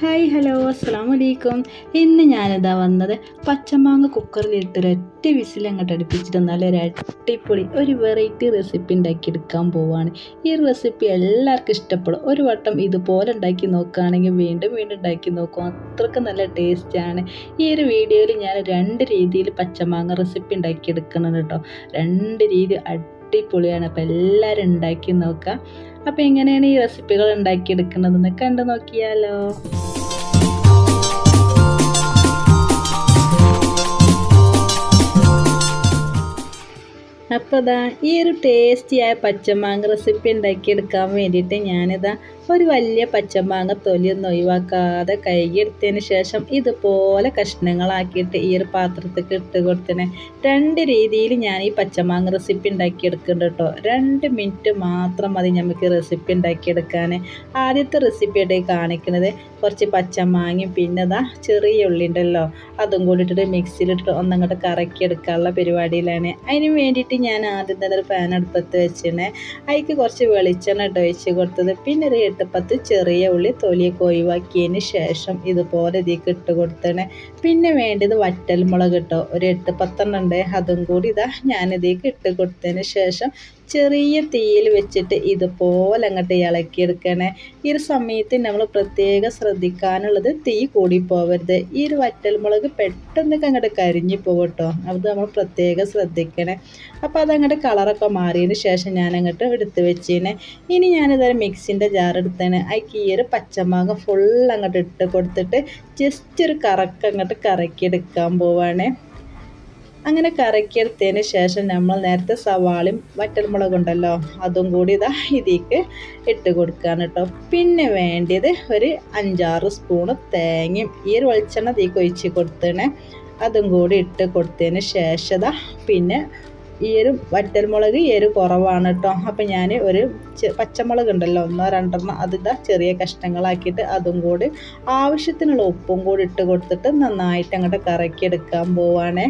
Hi hello അസ്സാം വലൈക്കും ഇന്ന് ഞാനിതാ വന്നത് പച്ചമാങ്ങ കുക്കറിലിട്ട് ഒരൊറ്റ വിസിൽ അങ്ങോട്ട് അടുപ്പിച്ചിട്ട് നല്ലൊരു അടിപൊളി ഒരു വെറൈറ്റി റെസിപ്പി ഉണ്ടാക്കിയെടുക്കാൻ പോവാണ്. ഈ റെസിപ്പി എല്ലാവർക്കും ഇഷ്ടപ്പെടും. ഒരു വട്ടം ഇതുപോലെ ഉണ്ടാക്കി നോക്കുകയാണെങ്കിൽ വീണ്ടും വീണ്ടും ഉണ്ടാക്കി നോക്കും. അത്രയ്ക്ക് നല്ല ടേസ്റ്റാണ് ഈ ഒരു വീഡിയോയിൽ ഞാൻ രണ്ട് രീതിയിൽ പച്ചമാങ്ങ റെസിപ്പി ഉണ്ടാക്കിയെടുക്കണം കേട്ടോ രണ്ട് രീതി അടിപൊളിയാണ്. അപ്പോൾ എല്ലാവരും ഉണ്ടാക്കി നോക്കുക. അപ്പോൾ എങ്ങനെയാണ് ഈ റെസിപ്പികൾ ഉണ്ടാക്കിയെടുക്കുന്നതെന്ന് കണ്ടു നോക്കിയാലോ. അപ്പോൾ ഇതാ ഈ ഒരു ടേസ്റ്റിയായ പച്ചമാങ്ങ റെസിപ്പി ഉണ്ടാക്കിയെടുക്കാൻ വേണ്ടിയിട്ട് ഞാനിതാ ഒരു വലിയ പച്ചമാങ്ങ തൊലിയൊന്നും ഒഴിവാക്കാതെ കഴുകിയെടുത്തതിന് ശേഷം ഇതുപോലെ കഷ്ണങ്ങളാക്കിയിട്ട് ഈ ഒരു പാത്രത്തേക്ക് ഇട്ട് കൊടുത്തതിന് രണ്ട് രീതിയിൽ ഞാൻ ഈ പച്ചമാങ്ങ റെസിപ്പി ഉണ്ടാക്കിയെടുക്കുന്നുണ്ട് കേട്ടോ. രണ്ട് മിനിറ്റ് മാത്രം മതി നമുക്ക് റെസിപ്പി ഉണ്ടാക്കിയെടുക്കാൻ. ആദ്യത്തെ റെസിപ്പി കാണിക്കുന്നത് കുറച്ച് പച്ചമാങ്ങയും പിന്നെ അതാ ചെറിയ ഉള്ളി ഉണ്ടല്ലോ. അതും കൂടി ഇട്ടിട്ട് മിക്സിയിലിട്ട് ഒന്നങ്ങോട്ട് കറക്കിയെടുക്കാനുള്ള പരിപാടിയിലാണ്. അതിന് വേണ്ടിയിട്ട് ഞാൻ ആദ്യം തന്നെ ഒരു പാൻ അടുപ്പത്ത് വെച്ചിരുന്നത് അതിക്ക് കുറച്ച് വെളിച്ചെണ്ണ ഇട്ട് ഒഴിച്ച് കൊടുത്തത്. പിന്നെ ഒരു പത്ത് ചെറിയ ഉള്ളി തൊലിയൊക്കെ ഒഴിവാക്കിയതിന് ശേഷം ഇതുപോലെ ഇതിലേക്ക് ഇട്ട് കൊടുത്തണേ. പിന്നെ വേണ്ടത് വറ്റൽമുളക് കേട്ടോ ഒരു എട്ട് പത്തെണ്ണം ഉണ്ട്. അതും കൂടി ഇതാ ഞാനിതേക്ക് ഇട്ട് കൊടുത്തതിന് ശേഷം ചെറിയ തീയിൽ വെച്ചിട്ട് ഇതുപോലെ അങ്ങോട്ട് ഇളക്കിയെടുക്കണേ. ഈ ഒരു സമയത്ത് നമ്മൾ പ്രത്യേകം ശ്രദ്ധിക്കാനുള്ളത് തീ കൂടി പോവരുത് ഈ ഒരു വറ്റൽമുളക് പെട്ടെന്നൊക്കെ അങ്ങോട്ട് കരിഞ്ഞു പോകട്ടോ അത് നമ്മൾ പ്രത്യേകം ശ്രദ്ധിക്കണേ. അപ്പോൾ അതങ്ങോട്ട് കളറൊക്കെ മാറിയതിന് ശേഷം ഞാൻ അങ്ങോട്ട് എടുത്ത് വെച്ചേനെ. ഇനി ഞാനിതൊരു മിക്സിന്റെ ജാർ എടുത്തേനെ അതിക്ക് ഈ ഒരു പച്ചമാങ്ങ ഫുൾ അങ്ങോട്ട് ഇട്ട് കൊടുത്തിട്ട് ജസ്റ്റ് ഒരു കറക്ക് അങ്ങോട്ട് കറക്കിയെടുക്കാൻ പോവാണേ. അങ്ങനെ കറക്കിയെടുത്തതിന് ശേഷം നമ്മൾ നേരത്തെ സവാളയും വറ്റൽമുളക് ഉണ്ടല്ലോ അതും കൂടി ഇതാ ഇതിക്ക് ഇട്ട് കൊടുക്കുകയാണ് കേട്ടോ. പിന്നെ വേണ്ടിയത് ഒരു അഞ്ചാറ് സ്പൂണ് തേങ്ങയും ഈ ഒരു വെളിച്ചെണ്ണ തീക്ക് ഒഴിച്ച് കൊടുത്തണേ അതും കൂടി ഇട്ട് കൊടുത്തതിന് ശേഷം പിന്നെ ഈ ഒരു വറ്റൽമുളക് എരു കുറവാണ് കേട്ടോ. അപ്പം ഞാൻ ഒരു പച്ചമുളക് ഉണ്ടല്ലോ ഒന്നോ രണ്ടെണ്ണം അതിന്റെ ചെറിയ കഷ്ണങ്ങളാക്കിയിട്ട് അതും കൂടി ആവശ്യത്തിനുള്ള ഉപ്പും കൂടി ഇട്ട് കൊടുത്തിട്ട് നന്നായിട്ട് അങ്ങോട്ട് കറക്കിയെടുക്കാൻ പോവാണേ.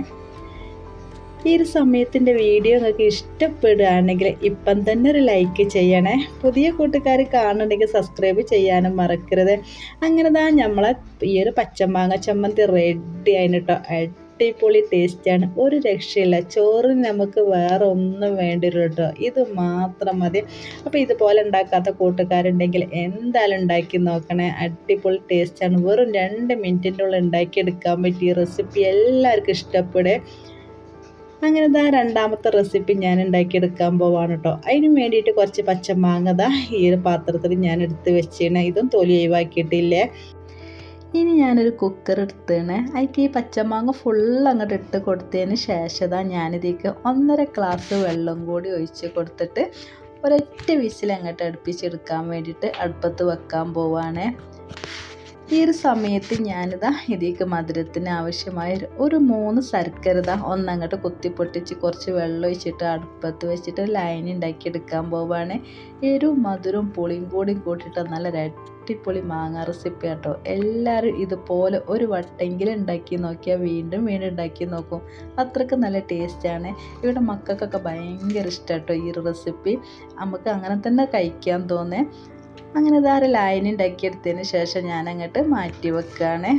ഈ ഒരു സമയത്തിന്റെ വീഡിയോ നിങ്ങൾക്ക് ഇഷ്ടപ്പെടുകയാണെങ്കിൽ ഇപ്പം തന്നെ ഒരു ലൈക്ക് ചെയ്യണേ. പുതിയ കൂട്ടുകാർ കാണുന്നുണ്ടെങ്കിൽ സബ്സ്ക്രൈബ് ചെയ്യാനും മറക്കരുത്. അങ്ങനെ താ നമ്മളെ ഈ ഒരു പച്ചമാങ്ങ ചമ്മന്തി റെഡി ആയിന് കേട്ടോ അടിപൊളി ടേസ്റ്റാണ് ഒരു രക്ഷയില്ല. ചോറിന് നമുക്ക് വേറെ ഒന്നും വേണ്ടില്ല കേട്ടോ ഇത് മാത്രം മതി. അപ്പോൾ ഇതുപോലെ ഉണ്ടാക്കാത്ത കൂട്ടുകാരുണ്ടെങ്കിൽ എന്തായാലും ഉണ്ടാക്കി നോക്കണേ. അടിപൊളി ടേസ്റ്റാണ് വെറും രണ്ട് മിനിറ്റിന്റെ ഉള്ളിൽ ഉണ്ടാക്കിയെടുക്കാൻ പറ്റിയ റെസിപ്പി എല്ലാവർക്കും ഇഷ്ടപ്പെടും. അങ്ങനെ ഇതാ രണ്ടാമത്തെ റെസിപ്പി ഞാൻ ഉണ്ടാക്കിയെടുക്കാൻ പോവാണ് കേട്ടോ അതിന് വേണ്ടിയിട്ട് കുറച്ച് പച്ചമാങ്ങ ഈ ഒരു പാത്രത്തിൽ ഞാൻ എടുത്ത് വെച്ചേണേ. ഇതും തൊലി ഒഴിവാക്കിയിട്ടില്ലേ. ഇനി ഞാനൊരു കുക്കർ എടുത്തേണ്. അതിക്ക് ഈ പച്ചമാങ്ങ ഫുൾ അങ്ങോട്ട് ഇട്ട് കൊടുത്തതിന് ശേഷം ഞാനിതേക്ക് ഒന്നര ഗ്ലാസ് വെള്ളം കൂടി ഒഴിച്ച് കൊടുത്തിട്ട് ഒരൊറ്റ വിസിൽ അങ്ങോട്ട് അടുപ്പിച്ചെടുക്കാൻ വേണ്ടിയിട്ട് അടുപ്പത്ത് വെക്കാൻ പോവാണ്. ഈ ഒരു സമയത്ത് ഞാനിതാ ഇതിലേക്ക് മധുരത്തിന് ആവശ്യമായ ഒരു മൂന്ന് ശർക്കര ഇതാ ഒന്നങ്ങോട്ട് കുത്തി പൊട്ടിച്ച് കുറച്ച് വെള്ളം ഒഴിച്ചിട്ട് അടുപ്പത്ത് വെച്ചിട്ട് ലൈൻ ഉണ്ടാക്കിയെടുക്കാൻ പോവാണ്. എരിവും മധുരവും പുളിയും കൂടിയും കൂട്ടിയിട്ട് നല്ല അടിപൊളി മാങ്ങ റെസിപ്പി കേട്ടോ എല്ലാവരും ഇതുപോലെ ഒരു വട്ടെങ്കിലും ഉണ്ടാക്കി നോക്കിയാൽ വീണ്ടും വീണ്ടും ഉണ്ടാക്കി നോക്കും. അത്രയ്ക്ക് നല്ല ടേസ്റ്റാണ് ഇവിടെ മക്കൾക്കൊക്കെ ഭയങ്കര ഇഷ്ടം കേട്ടോ ഈ റെസിപ്പി നമുക്ക് അങ്ങനെ തന്നെ കഴിക്കാൻ തോന്നേ. അങ്ങനെ ഇതാറ് ലൈൻ ഉണ്ടാക്കിയെടുത്തതിന് ശേഷം ഞാൻ അങ്ങോട്ട് മാറ്റി വെക്കുകയാണ്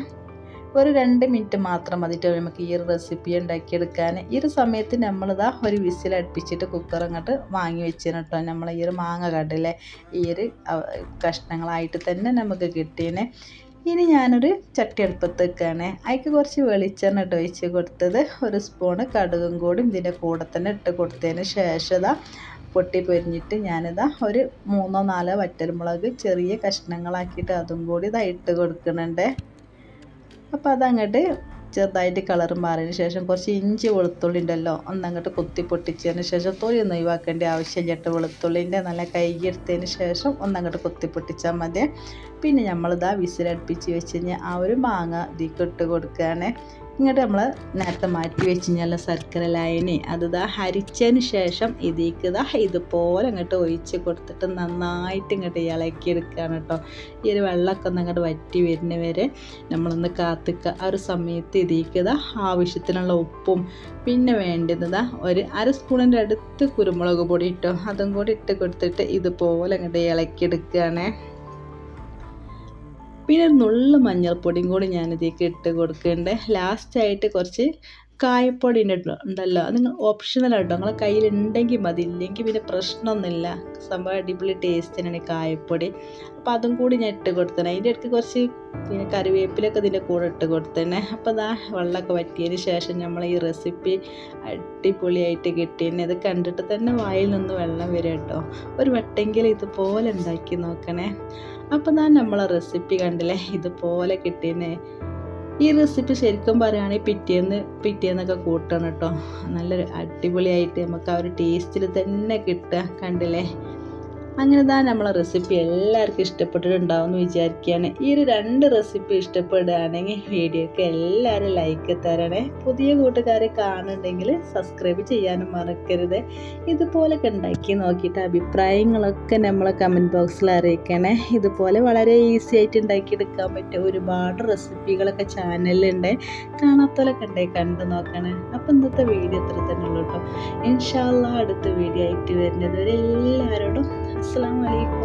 ഒരു രണ്ട് മിനിറ്റ് മാത്രം മതിയിട്ട് നമുക്ക് ഈ ഒരു റെസിപ്പി ഉണ്ടാക്കിയെടുക്കാൻ ഈ ഒരു സമയത്ത് നമ്മളിതാ ഒരു വിസിൽ അടുപ്പിച്ചിട്ട് കുക്കർ അങ്ങോട്ട് വാങ്ങി വെച്ചിന് കേട്ടോ നമ്മൾ ഈ ഒരു മാങ്ങ കണ്ടില്ലേ ഈ ഒരു കഷ്ണങ്ങളായിട്ട് തന്നെ നമുക്ക് കിട്ടിയേനെ ഇനി ഞാനൊരു ചട്ടി അടുപ്പത്ത് വെക്കുകയാണ് അതിക്ക് കുറച്ച് വെളിച്ചെണ്ണ ഇട്ട് ഒഴിച്ച് കൊടുത്തത്. ഒരു സ്പൂണ് കടുകും കൂടി ഇതിന്റെ കൂടെ തന്നെ ഇട്ട് കൊടുത്തതിന് ശേഷം പൊട്ടി പൊരിഞ്ഞിട്ട് ഞാനിതാ ഒരു മൂന്നോ നാലോ വറ്റൽമുളക് ചെറിയ കഷ്ണങ്ങളാക്കിയിട്ട് അതും കൂടി ഇതാ ഇട്ട് കൊടുക്കുന്നുണ്ട്. അപ്പോൾ അതങ്ങോട്ട് ചെറുതായിട്ട് കളർ മാറിയതിന് ശേഷം കുറച്ച് ഇഞ്ചി വെളുത്തുള്ളി ഉണ്ടല്ലോ ഒന്നങ്ങോട്ട് കുത്തി പൊട്ടിച്ചതിന് ശേഷം തൊലി ഒന്നും ഒഴിവാക്കേണ്ട ആവശ്യമില്ല കേട്ടോ. വെളുത്തുള്ളിന്റെ നല്ല കൈയെടുത്തതിന് ശേഷം ഒന്നങ്ങോട്ട് കുത്തി പൊട്ടിച്ചാൽ മതി. പിന്നെ നമ്മളിതാ വിസിലടുപ്പിച്ച് വെച്ച് കഴിഞ്ഞാൽ ആ ഒരു മാങ്ങ ഇതിലേക്ക് ഇട്ട് കൊടുക്കുകയാണ്. ഇങ്ങോട്ട് നമ്മൾ നേരത്തെ മാറ്റി വെച്ച് കഴിഞ്ഞാൽ ശർക്കര ലൈനി അത് ഇതാ ഹരിച്ചതിന് ശേഷം ഇതിലേക്ക് ഇതാ ഇതുപോലെ അങ്ങോട്ട് ഒഴിച്ച് കൊടുത്തിട്ട് നന്നായിട്ട് ഇങ്ങോട്ട് ഇളക്കിയെടുക്കുകയാണ് കേട്ടോ ഈ ഒരു വെള്ളമൊക്കെ ഒന്ന് അങ്ങോട്ട് വറ്റി വരുന്ന വരെ നമ്മളൊന്ന് കാത്തിക്കുക ആ ഒരു സമയത്ത് ഇതിലേക്ക് ഇതാ ആവശ്യത്തിനുള്ള ഉപ്പും പിന്നെ വേണ്ടത് ഒരു അര സ്പൂണിന്റെ അടുത്ത് കുരുമുളക് പൊടി ഇട്ടോ അതും കൂടി ഇട്ട് കൊടുത്തിട്ട് ഇതുപോലെ അങ്ങോട്ട് ഇളക്കിയെടുക്കുകയാണ് പിന്നെ നുള്ള മഞ്ഞൾപ്പൊടിയും കൂടി ഞാനിതേക്ക് ഇട്ട് കൊടുക്കുന്നുണ്ട് ലാസ്റ്റായിട്ട് കുറച്ച് കായപ്പൊടി ഉണ്ടല്ലോ? അത് ഓപ്ഷണൽ ആട്ടോ. നിങ്ങളെ കയ്യിലുണ്ടെങ്കിൽ മതി. ഇല്ലെങ്കിൽ പിന്നെ പ്രശ്നമൊന്നുമില്ല. സംഭവം അടിപൊളി ടേസ്റ്റ് തന്നെയാണ് കായപ്പൊടി. അപ്പോൾ അതും കൂടി ഞാൻ ഇട്ട് കൊടുത്തേ അതിന്റെ ഇടയ്ക്ക് കുറച്ച് പിന്നെ കറിവേപ്പിലൊക്കെ ഇതിന്റെ കൂടെ ഇട്ട് കൊടുത്തേ അപ്പോൾ അതാ വെള്ളമൊക്കെ വറ്റിയതിന് ശേഷം നമ്മൾ ഈ റെസിപ്പി അടിപൊളിയായിട്ട് കിട്ടിയെന്നെ ഇത് കണ്ടിട്ട് തന്നെ വായിൽ നിന്ന് വെള്ളം വരും കേട്ടോ. ഒരു വട്ടെങ്കിലും ഇതുപോലെ ഉണ്ടാക്കി നോക്കണേ. അപ്പോൾ ഞാൻ നമ്മളെ റെസിപ്പി കണ്ടില്ലേ? ഇതുപോലെ കിട്ടിയെന്നേ ഈ റെസിപ്പി ശരിക്കും പറയുകയാണെങ്കിൽ പിറ്റേന്ന് പിറ്റേന്നൊക്കെ കൂട്ടണം കേട്ടോ നല്ലൊരു അടിപൊളിയായിട്ട് നമുക്ക് ആ ഒരു ടേസ്റ്റിൽ തന്നെ കിട്ടുക കണ്ടില്ലേ? അങ്ങനെ താ നമ്മളെ റെസിപ്പി എല്ലാവർക്കും ഇഷ്ടപ്പെട്ടിട്ടുണ്ടാവും എന്ന് വിചാരിക്കുകയാണ്. ഈ ഒരു രണ്ട് റെസിപ്പി ഇഷ്ടപ്പെടുകയാണെങ്കിൽ വീഡിയോക്ക് എല്ലാവരും ലൈക്ക് തരണേ. പുതിയ കൂട്ടുകാരെ കാണുന്നുണ്ടെങ്കിൽ സബ്സ്ക്രൈബ് ചെയ്യാനും മറക്കരുത്. ഇതുപോലൊക്കെ ഉണ്ടാക്കി നോക്കിയിട്ട് അഭിപ്രായങ്ങളൊക്കെ നമ്മളെ കമന്റ് ബോക്സിൽ അറിയിക്കണേ. ഇതുപോലെ വളരെ ഈസി ആയിട്ട് ഉണ്ടാക്കിയെടുക്കാൻ പറ്റിയ ഒരുപാട് റെസിപ്പികളൊക്കെ ചാനലിലുണ്ട് കാണാത്തവരൊക്കെ ഉണ്ടേ കണ്ടു നോക്കണേ. അപ്പം ഇന്നത്തെ വീഡിയോ ഇത്ര തന്നെ ഉള്ളൂ കേട്ടോ ഇൻഷാല്ല അടുത്ത വീഡിയോ ആയിട്ട് വരുന്നത് വരെ എല്ലാവരോടും അസ്സാം വലൈക്കും